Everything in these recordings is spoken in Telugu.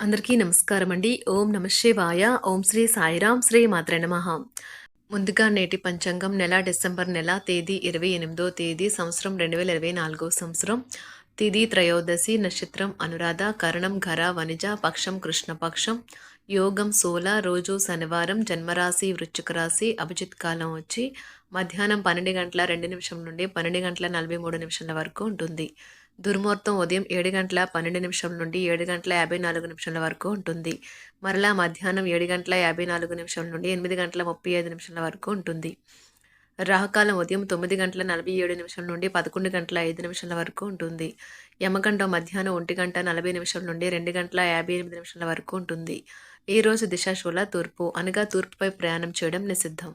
అందరికీ నమస్కారం అండి. ఓం నమ శివాయ. ఓం శ్రీ సాయిరాం శ్రీ మాత్ర నమః. ముందుగా నేటి పంచాంగం నెల డిసెంబర్ నెల తేదీ ఇరవై ఎనిమిదో తేదీ సంవత్సరం రెండు వేల ఇరవై నాలుగో సంవత్సరం. తిది త్రయోదశి నక్షత్రం అనురాధ కరణం ఘర వనిజ పక్షం కృష్ణపక్షం యోగం సోల రోజు శనివారం జన్మరాశి వృశ్చిక రాశి అభిజిత్ కాలం వచ్చి మధ్యాహ్నం పన్నెండు గంటల రెండు నిమిషం నుండి పన్నెండు గంటల నలభై మూడు నిమిషాల వరకు ఉంటుంది. దుర్ముహూర్తం ఉదయం ఏడు గంటల పన్నెండు నిమిషం నుండి ఏడు గంటల యాభై నాలుగు నిమిషాల వరకు ఉంటుంది. మరలా మధ్యాహ్నం ఏడు గంటల యాభై నాలుగు నిమిషం నుండి ఎనిమిది గంటల ముప్పై ఐదు నిమిషాల వరకు ఉంటుంది. రాహుకాలం ఉదయం తొమ్మిది గంటల నలభై ఏడు నిమిషం నుండి పదకొండు గంటల ఐదు నిమిషాల వరకు ఉంటుంది. యమగండం మధ్యాహ్నం ఒంటి గంట నలభై నిమిషం నుండి రెండు గంటల యాభై ఎనిమిది నిమిషాల వరకు ఉంటుంది. ఈ రోజు దిశాశూల తూర్పు అనగా తూర్పుపై ప్రయాణం చేయడం నిషిద్ధం.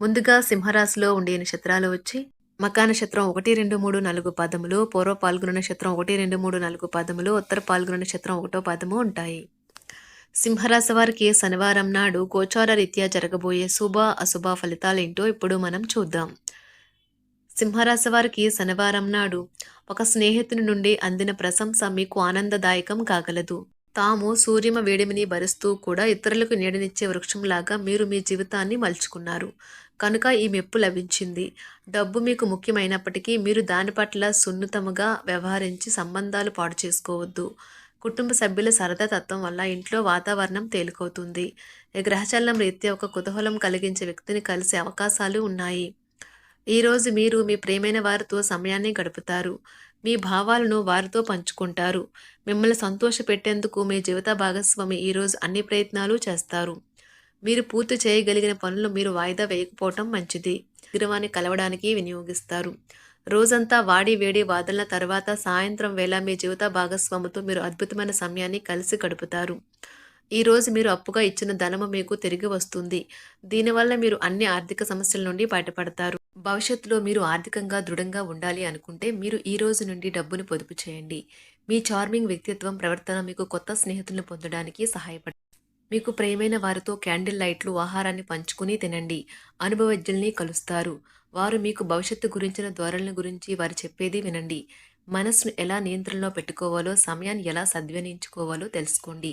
ముందుగా సింహరాశిలో ఉండే నక్షత్రాలు వచ్చి మకా నక్షత్రం ఒకటి రెండు మూడు నాలుగు పదములు పూర్వ పాల్గొన నక్షత్రం ఒకటి రెండు మూడు నాలుగు పదములు ఉత్తర పాల్గొన నక్షత్రం ఒకటో పదము ఉంటాయి. సింహరాశి వారికి శనివారం నాడు గోచార రీత్యా జరగబోయే శుభ అశుభ ఫలితాలేంటో ఇప్పుడు మనం చూద్దాం. సింహరాశి వారికి శనివారం నాడు ఒక స్నేహితుని నుండి అందిన ప్రశంస మీకు ఆనందదాయకం కాగలదు. తాము సూర్యమ వేడిమిని భరిస్తూ కూడా ఇతరులకు నీడనిచ్చే వృక్షంలాగా మీరు మీ జీవితాన్ని మలుచుకున్నారు. కనుక ఈ మెప్పు లభించింది. డబ్బు మీకు ముఖ్యమైనప్పటికీ మీరు దాని పట్ల సున్నితముగా వ్యవహరించి సంబంధాలు పాడు చేసుకోవద్దు. కుటుంబ సభ్యుల సరదా తత్వం వల్ల ఇంట్లో వాతావరణం తేలికవుతుంది. గ్రహచలనం రీత్యా ఒక కుతూహలం కలిగించే వ్యక్తిని కలిసే అవకాశాలు ఉన్నాయి. ఈరోజు మీరు మీ ప్రేమైన వారితో సమయాన్ని గడుపుతారు. మీ భావాలను వారితో పంచుకుంటారు. మిమ్మల్ని సంతోషపెట్టేందుకు మీ జీవిత భాగస్వామి ఈరోజు అన్ని ప్రయత్నాలు చేస్తారు. మీరు పూర్తి చేయగలిగిన పనులు మీరు వాయిదా వేయకపోవటం మంచిది. గిరవాన్ని కలవడానికి వినియోగిస్తారు. రోజంతా వాడి వేడి వాదనల తర్వాత సాయంత్రం వేళ మీ జీవిత భాగస్వామితో మీరు అద్భుతమైన సమయాన్ని కలిసి గడుపుతారు. ఈరోజు మీరు అప్పుగా ఇచ్చిన ధనము మీకు తిరిగి వస్తుంది. దీనివల్ల మీరు అన్ని ఆర్థిక సమస్యల నుండి బయటపడతారు. భవిష్యత్తులో మీరు ఆర్థికంగా దృఢంగా ఉండాలి అనుకుంటే మీరు ఈ రోజు నుండి డబ్బును పొదుపు చేయండి. మీ చార్మింగ్ వ్యక్తిత్వం ప్రవర్తన మీకు కొత్త స్నేహితులను పొందడానికి సహాయపడ. మీకు ప్రేమైన వారితో క్యాండిల్ లైట్లు ఆహారాన్ని పంచుకుని తినండి. అనుభవజ్ఞుల్ని కలుస్తారు. వారు మీకు భవిష్యత్తు గురించిన ధోరణుల గురించి వారు చెప్పేది వినండి. మనసును ఎలా నియంత్రణలో పెట్టుకోవాలో సమయాన్ని ఎలా సద్వినియోగించుకోవాలో తెలుసుకోండి.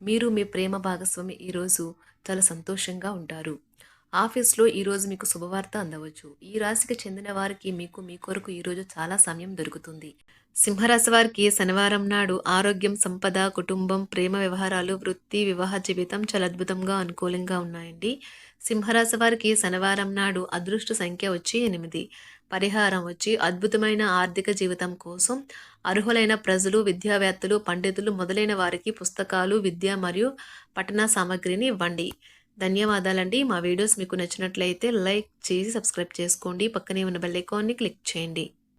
మీరు మీ ప్రేమ భాగస్వామి ఈరోజు చాలా సంతోషంగా ఉంటారు. ఆఫీస్లో ఈరోజు మీకు శుభవార్త అందవచ్చు. ఈ రాశికి చెందిన వారికి మీకు మీ కొరకు ఈరోజు చాలా సమయం దొరుకుతుంది. సింహరాశి వారికి శనివారం నాడు ఆరోగ్యం సంపద కుటుంబం ప్రేమ వ్యవహారాలు వృత్తి వివాహ జీవితం చాలా అద్భుతంగా అనుకూలంగా ఉన్నాయండి. సింహరాశి వారికి శనివారం నాడు అదృష్ట సంఖ్య వచ్చి ఎనిమిది. పరిహారం వచ్చి అద్భుతమైన ఆర్థిక జీవితం కోసం అర్హులైన ప్రజలు విద్యావేత్తలు పండితులు మొదలైన వారికి పుస్తకాలు విద్య మరియు పఠన సామాగ్రిని ఇవ్వండి. ధన్యవాదాలండి. మా వీడియోస్ మీకు నచ్చినట్లయితే లైక్ చేసి సబ్స్క్రైబ్ చేసుకోండి. పక్కనే ఉన్న బెల్ ఐకాన్ని క్లిక్ చేయండి.